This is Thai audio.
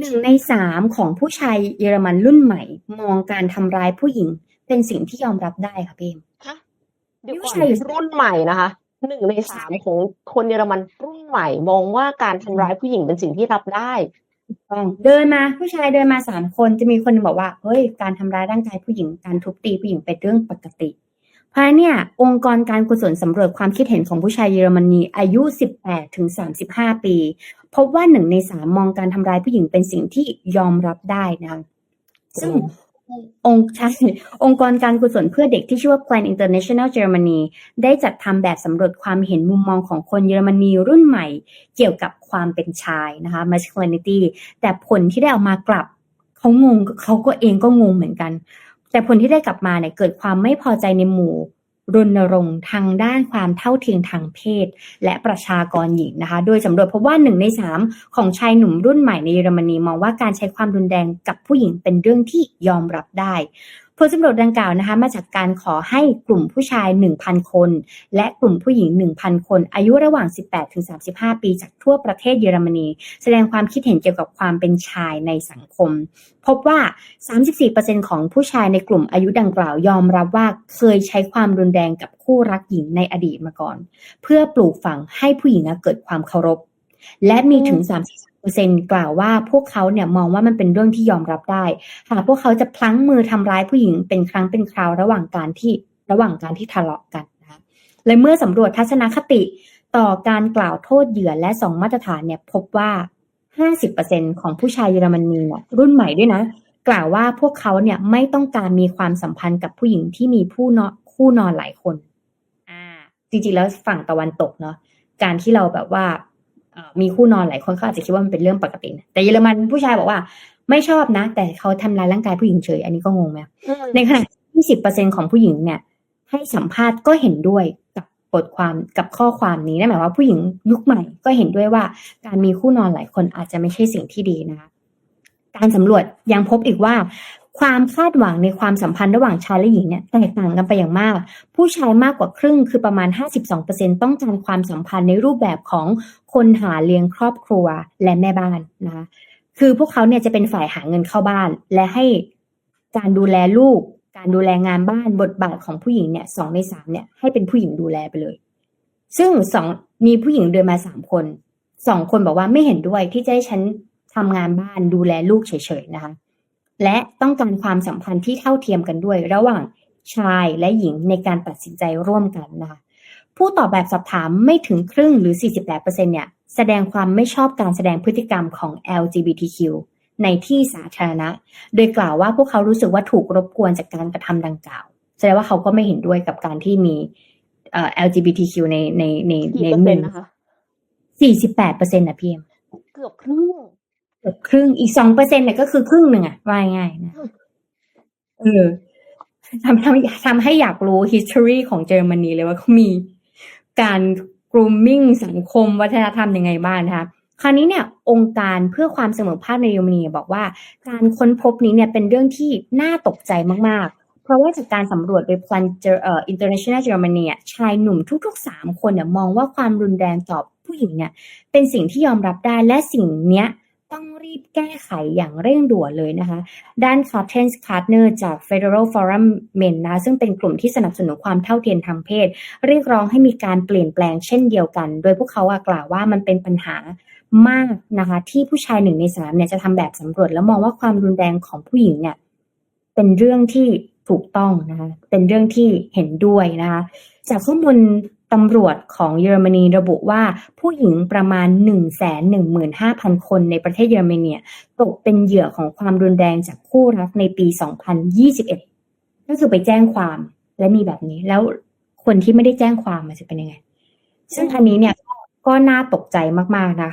หนึ่งในสามของผู้ชายเยอรมันรุ่นใหม่ มองการทำร้ายผู้หญิง เป็นสิ่งที่ยอมรับได้ค่ะพี่เอ็มฮะเดี๋ยวนี่ก่อผู้ชายอยู่นรุ่นใหม่นะคะหนึ่งในสามของคนเยอรมันรุ่นใหม่ มองว่าการทำร้ายผู้หญิงเป็นสิ่งที่รับได้ต้องเดินมาผู้ชายเดินมาสามคนจะมีคนหนึ่งบอกว่าเฮ้ยการทำร้ายร่างกายผู้หญิงการทุบตีผู้หญิงเป็นเรื่องปกติ เพราะฉะนั้นเนี่ยองค์กรการกุศลสำรวจความคิดเห็นของผู้ชายเยอรมนีอายุ 18ถึง35 ปี พบว่าหนึ่งในสามมองการทำร้ายผู้หญิงเป็นสิ่งที่ยอมรับได้นะคะซึ่งองค์ใช่องค์กรการกุศลเพื่อเด็กที่ชื่อว่า Plan International Germany ได้จัดทำแบบสำรวจความเห็นมุมมองของคนเยอรมนีรุ่นใหม่เกี่ยวกับความเป็นชายนะคะ masculinity แต่ผลที่ได้ออกมากลับ เขางงเขาก็เองก็งงเหมือนกัน แต่ผลที่ได้กลับมาเนี่ยเกิดความไม่พอใจในหมู่รณรงค์ทางด้านความเท่าเทียมทางเพศ และประชากรหญิงนะคะ โดยสำรวจพบว่าหนึ่งในสามของชายหนุ่มรุ่นใหม่ในเยอรมนีมองว่าการใช้ความรุนแรงกับผู้หญิงเป็นเรื่องที่ยอมรับได้ ผลสำรวจดังกล่าวนะคะมาจากการขอให้กลุ่มผู้ชาย 1,000 คน และกลุ่มผู้หญิง 1,000 คน อายุระหว่าง 18 ถึง 35 ปีจากทั่วประเทศเยอรมนี แสดงความคิดเห็นเกี่ยวกับความเป็นชายในสังคม พบว่า 34%ของผู้ชายในกลุ่มอายุดังกล่าวยอมรับว่าเคยใช้ความรุนแรงกับคู่รักหญิงในอดีตมาก่อน เพื่อปลูกฝังให้ผู้หญิงเกิดความเคารพและมีถึง3 30%กล่าวว่าพวกเขาเนี่ยมองว่ามันเป็นเรื่องที่ยอมรับได้ หากพวกเขาจะพลั้งมือทำร้ายผู้หญิงเป็นครั้งเป็นคราวระหว่างการที่ระหว่างการที่ทะเลาะกันนะคะและเมื่อสำรวจทัศนคติต่อการกล่าวโทษเหยื่อและสองมาตรฐานเนี่ยพบว่า 50%ของผู้ชายเยอรมนีเนี่ยรุ่นใหม่ด้วยนะ กล่าวว่าพวกเขาเนี่ยไม่ต้องการมีความสัมพันธ์กับผู้หญิงที่มีผู้นอนคู่นอนหลายคน อ่า จริงๆแล้วฝั่งตะวันตกเนาะการที่เราแบบว่าเอ่อ มีคู่นอนหลายคนเขาอาจจะคิดว่ามันเป็นเรื่องปกตินะแต่เยอรมันผู้ชายบอกว่า ไม่ชอบนะ แต่เขาทำร้ายร่างกายผู้หญิงเฉย อันนี้ก็งงไหมอืมในขณะที่สิบเปอร์เซ็นของผู้หญิงเนี่ย ให้สัมภาษณ์ก็เห็นด้วยกับบทความกับข้อความนี้นั่นหมายว่าผู้หญิงยุคใหม่ก็เห็นด้วยว่า การมีคู่นอนหลายคนอาจจะไม่ใช่สิ่งที่ดีนะคะการสำรวจยังพบอีกว่า ความคาดหวังในความสัมพันธ์ระหว่างชายและหญิงเนี่ยแตกต่างกันไปอย่างมาก ผู้ชายมากกว่าครึ่งคือประมาณ 52%ต้องการความสัมพันธ์ในรูปแบบของคนหาเลี้ยงครอบครัวและแม่บ้านนะคะคือพวกเขาเนี่ยจะเป็นฝ่ายหาเงินเข้าบ้าน และให้การดูแลลูก การดูแลงานบ้านบทบาทของผู้หญิงเนี่ยสองในสามเนี่ยให้เป็นผู้หญิงดูแลไปเลย ซึ่งสองมีผู้หญิงเดินมาสามคนสองคนบอกว่าไม่เห็นด้วยที่จะให้ฉันทำงานบ้านดูแลลูกเฉยๆนะคะ และต้องการความสัมพันธ์ที่เท่าเทียมกันด้วย ระหว่างชายและหญิงในการตัดสินใจร่วมกันนะคะผู้ตอบแบบสอบถามไม่ถึงครึ่งหรือ 48%เนี่ยแสดงความไม่ชอบการแสดงพฤติกรรมของ LGBTQ ในที่สาธารณะ โดยกล่าวว่าพวกเขารู้สึกว่าถูกรบกวนจากการกระทำดังกล่าว แสดงว่าเขาก็ไม่เห็นด้วยกับการที่มีเอ่อ LGBTQ ในในในกี่ในเปอร์หเซ็นมู่ต์นะคะ48%นะพี่เอ็มเกือบครึ่ง เกือบครึ่งอีกสองเปอร์เซ็นเนี่ยก็คือครึ่งหนึ่งอะว่าง่ายๆนะเออทำทำทำให้อยากรู้ history ของเยอรมนีเลยว่าเขามีการ grooming สังคมวัฒนธรรมยังไงบ้างนะคะคราวนี้เนี่ยองค์การเพื่อความเสมอภาคในเยอรมนีบอกว่า การค้นพบนี้เนี่ยเป็นเรื่องที่น่าตกใจมาก ๆ เพราะว่าจากการสำรวจโดย Plan Ger- เอ่อ International Germany อะชายหนุ่มทุกๆสามคนเนี่ยมองว่าความรุนแรงต่อผู้หญิงเนี่ยเป็นสิ่งที่ยอมรับได้และสิ่งเนี้ย ต้องรีบแก้ไขอย่างเร่งด่วนเลยนะคะ ด้าน c a r t e n s Partner จาก Federal Forum Men นะซึ่งเป็นกลุ่มที่สนับสนุนความเท่าเทียมทางเพศ เรียกร้องให้มีการเปลี่ยนแปลงเช่นเดียวกัน โดยพวกเขากล่าวว่ามันเป็นปัญหามากนะคะ ที่ผู้ชายหนึ่งในสามเนี่ยจะทำแบบสำรวจแล้วมองว่าความรุนแรงของผู้หญิงเนี่ยเป็นเรื่องที่ถูกต้องนะคะ เป็นเรื่องที่เห็นด้วยนะคะ จากข้อมูล ตำรวจของเยอรมนีระบุว่าผู้หญิงประมาณ 115,000 คนในประเทศเยอรมนีตกเป็นเหยื่อของความรุนแรงจากคู่รักในปี 2021 ก็คือไปแจ้งความและมีแบบนี้ แล้วคนที่ไม่ได้แจ้งความมันจะเป็นยังไง ซึ่งอันนี้เนี่ยก็น่าตกใจมากๆนะคะ